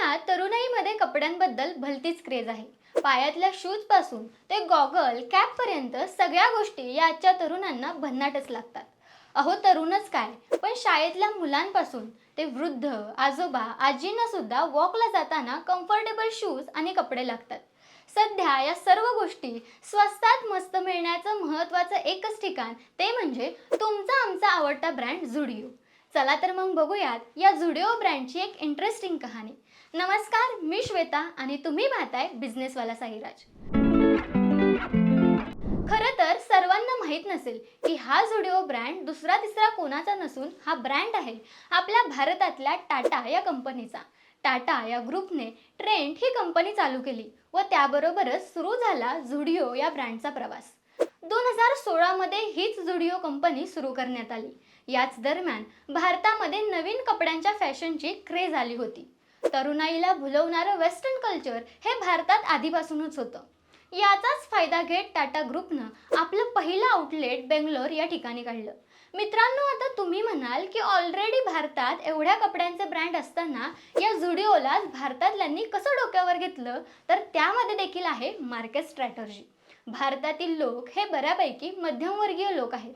सध्या तरुणाईमध्ये कपड्यांबद्दल भलतीच क्रेज आहे. पायातल्या शूजपासून ते गॉगल कॅप पर्यंत सगळ्या गोष्टी या आजच्या तरुणांना भन्नाटच लागतात. अहो तरुणच काय? पण शाळेतल्या मुलांपासून ते वृद्ध आजोबा आजींना सुद्धा वॉकला जाताना कम्फर्टेबल शूज आणि कपडे लागतात. सध्या या सर्व गोष्टी स्वस्तात मस्त मिळण्याचं महत्त्वाचं एकच ठिकाण ते म्हणजे तुमचा आमचा आवडता ब्रँड झुडिओ चला तर मग बघूयात या झुडिओ ब्रँडची एक इंटरेस्टिंग कहाणी. नमस्कार मी श्वेता आणि तुम्ही पाहताय बिझनेसवाला साईराज. खरं तर सर्वांना माहीत नसेल की हा झुडिओ ब्रँड दुसरा तिसरा कोणाचा नसून हा ब्रँड आहे आपल्या भारतातल्या टाटा या कंपनीचा. टाटा या ग्रुपने ट्रेंड ही कंपनी चालू केली व त्याबरोबरच सुरू झाला झुडिओ या ब्रँडचा प्रवास. दोन हजार सोळामध्ये हीच झुडिओ कंपनी सुरू करण्यात आली. याच दरम्यान भारतामध्ये नवीन कपड्यांच्या फॅशनची क्रेज आली होती. तरुणाईला भुलवणारं वेस्टर्न कल्चर हे भारतात आधीपासूनच होतं. याचाच फायदा घेत टाटा ग्रुपनं आपलं पहिलं आउटलेट बेंगलोर या ठिकाणी काढलं. मित्रांनो आता तुम्ही म्हणाल की ऑलरेडी भारतात एवढ्या कपड्यांचे ब्रँड असताना या झुडिओलाच भारतातल्यांनी कसं डोक्यावर घेतलं? तर त्यामध्ये देखील आहे मार्केट स्ट्रॅटर्जी. भारतातील लोक हे बऱ्यापैकी मध्यमवर्गीय लोक आहेत.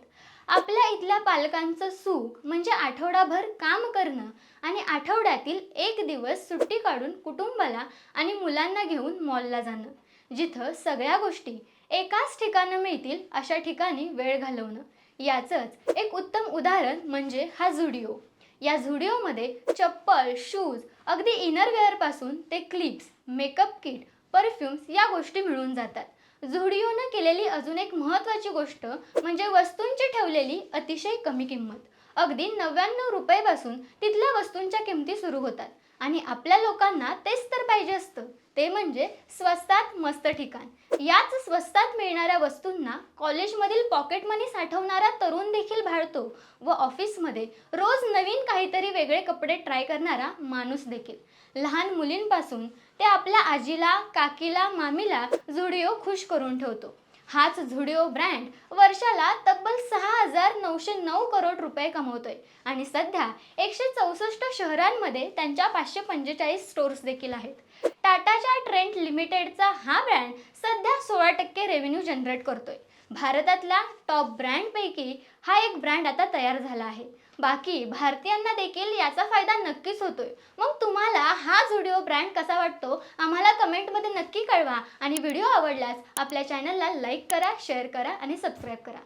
आपल्या इथल्या पालकांचं सुख म्हणजे आठवडाभर काम करणं आणि आठवड्यातील एक दिवस सुट्टी काढून कुटुंबाला आणि मुलांना घेऊन मॉलला जाणं. जिथं सगळ्या गोष्टी एकाच ठिकाणं मिळतील अशा ठिकाणी वेळ घालवणं. याचंच एक उत्तम उदाहरण म्हणजे हा झुडिओ. या झुडिओमध्ये चप्पल शूज अगदी इनरवेअरपासून ते क्लिप्स मेकअप किट परफ्युम्स या गोष्टी मिळून जातात. झुडिओनं केलेली अजून एक महत्त्वाची गोष्ट म्हणजे वस्तूंची ठेवलेली अतिशय कमी किंमत. अगदी नव्याण्णव रुपयेपासून तिथल्या वस्तूंच्या किमती सुरू होतात आणि आपल्या लोकांना तेच तर पाहिजे असतं. ते म्हणजे स्वस्तात मस्त ठिकाण. याच स्वस्तात मिळणाऱ्या वस्तूंना कॉलेजमधील पॉकेट मनी साठवणारा तरुण देखील भाळतो व ऑफिसमध्ये रोज नवीन काहीतरी वेगळे कपडे ट्राय करणारा माणूस देखील. लहान मुलींपासून ते आपल्या आजीला काकीला मामीला झुडिओ खुश करून ठेवतो. हाच झुडिओ ब्रँड वर्षाला तब्बल सहा हजार नऊशे नऊ करोड रुपये कमवतोय. आणि सध्या एकशे चौसष्ट शहरांमध्ये त्यांच्या पाचशे पंचेचाळीस स्टोर्स देखील आहेत. टाटाच्या ट्रेंड लिमिटेडचा हा ब्रँड सध्या सोळा टक्के रेव्हेन्यू जनरेट करतोय. भारतातल्या टॉप ब्रँडपैकी हा एक ब्रँड आता तयार झाला आहे. बाकी भारतीयांना देखील याचा फायदा नक्कीच होतोय. मग तुम्हाला तुम्हाला हा झुडिओ ब्रँड कसा वाटतो आम्हाला कमेंटमध्ये नक्की कळवा. आणि व्हिडिओ आवडल्यास आपल्या चॅनलला लाईक करा शेअर करा आणि सबस्क्राईब करा.